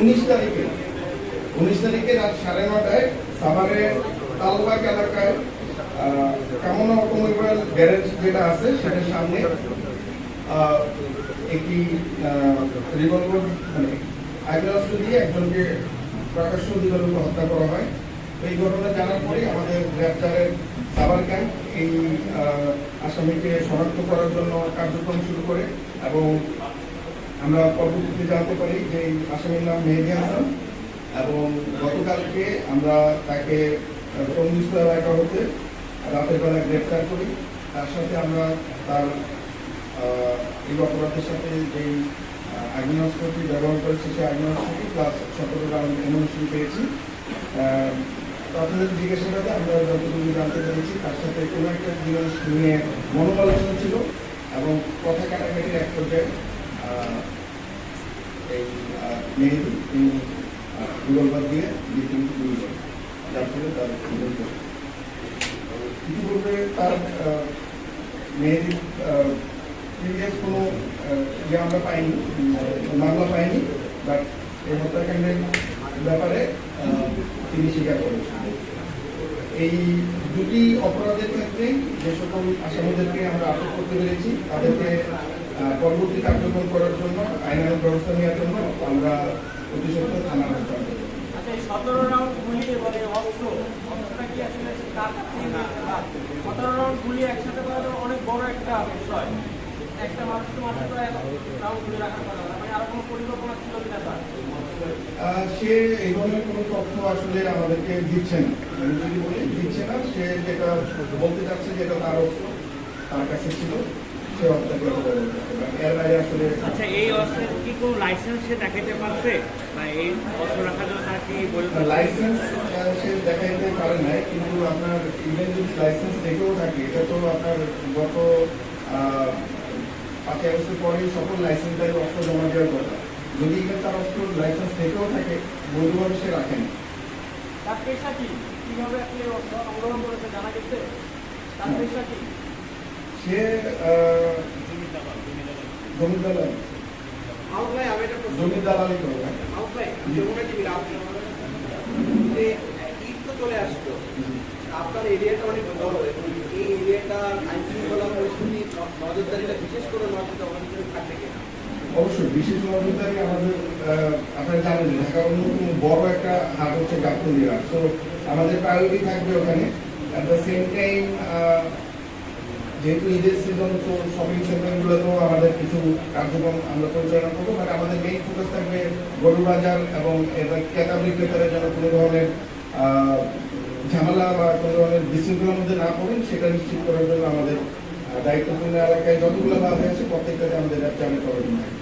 উনিশ তারিখে উনিশ তারিখে রাত সাড়ে নটায় সাভারের তালবাগ এলাকায় কামনা অটোমোবাইল গ্যারেজ যেটা আছে সেটার সামনে একটি রিভলভার মানে আগ্রাস্ত্র দিয়ে একজনকে প্রকাশ্য দিগলকে হত্যা করা হয়। এই ঘটনা জানার পরে আমাদের গ্রেপ্তারের সাভার ক্যাম্প এই আসামিকে শনাক্ত করার জন্য কার্যক্রম শুরু করে এবং আমরা পরবর্তীতে জানতে পারি যে আসামির নাম মেহেদি হাসান এবং গতকালকে আমরা তাকে তন্দুস্ত এলাকা হতে রাতের বেলা গ্রেপ্তার করি। তার সাথে আমরা তার এই অপরাধের সাথে যেই আগ্নেয়াস্ত্রটি ব্যবহার করেছে, সেই আগ্নেয়াস্ত্রটি প্লাস সতেরো রাউন্ড এমনশন পেয়েছি। প্রাথমিক জিজ্ঞাসাবাদে আমরা যতটুকু জানতে পেরেছি, তার সাথে কোনো একটা জিনিস নিয়ে মনোমালোচনা ছিল এবং কথা কাটাকাটির এক পর্যায়ে এই মেহেদি তিনি গুগলবার দিয়ে দিয়ে তিনি গুলি যার ফলে তার গুলি করেন ইতিপূর্বে তার আহ, প্রিভিয়াস কোনো ইয়ে আমরা পাইনি মামলা পাইনি বাট এই হত্যাকাণ্ডের ব্যাপারে তিনি স্বীকার করেছেন। এই দুটি অপরাধের ক্ষেত্রে যে সকল আসামিদেরকে আমরা আটক করতে পেরেছি তাদেরকে পরবর্তী কার্যক্রম করার জন্য আইনানুগ ব্যবস্থা নেওয়ার জন্য আমরা অতি সত্ত্বর থানা আচ্ছা। মানে সে এই ধরনের কোনো তথ্য আসলে আমাদেরকে দিচ্ছে না। আমি যদি বলি দিচ্ছে না সে যেটা বলতে চাচ্ছে যেটা তার অস্ত্র তার কাছে ছিল। সে এর বাইরে আসলে আচ্ছা এই অস্ত্রের কি কোনো লাইসেন্স সে দেখাতে পারছে? বা এই অস্ত্র রাখার জন্য তার কি লাইসেন্স সে দেখাইতে পারে নাই কিন্তু আপনার ইভেন যদি লাইসেন্স থেকেও থাকে এটা তো আপনার গত পাঁচই আগস্টের পরেই সকল লাইসেন্সদারি অস্ত্র জমা দেওয়ার কথা। যদি ইভেন তার অস্ত্র লাইসেন্স থেকেও থাকে বৈধভাবে সে রাখেন তার পেশা কি? কীভাবে আপনি অস্ত্র করেছে জানা গেছে? তার পেশা কি? সে জমি দালাল জমি দালালি চলে আসতো আপনার এরিয়াটা অনেক বড় এবং এই এরিয়াটার আইন শৃঙ্খলা পরিস্থিতি ন- নজরদারিটা বিশেষ করে নজরদারি অনেক থাকবে কিনা? অবশ্যই বিশেষ নজরদারি আমাদের আপনারা জানেন যে ঢাকার অন্যতম বড় একটা হাট হচ্ছে গাবতলিয়া তো আমাদের প্রায়োরিটি থাকবে ওখানে। অ্যাট দ্য সেম টাইম যেহেতু ঈদের সিজন তো শপিং সেন্টারগুলোতেও আমাদের কিছু কার্যক্রম আমরা পরিচালনা করব বাট আমাদের মেইন ফোকাস থাকবে গরু বাজার এবং এবার ক্রেতা বিক্রেতারা যেন কোনো ধরনের ঝামেলা বা কোনো ধরনের বিশৃঙ্খলার মধ্যে না পড়েন, সেটা নিশ্চিত করার জন্য আমাদের দায়িত্বপূর্ণ এলাকায় যতগুলো বাধা আছে, প্রত্যেকটাতে আমাদের চালু করার জন্য।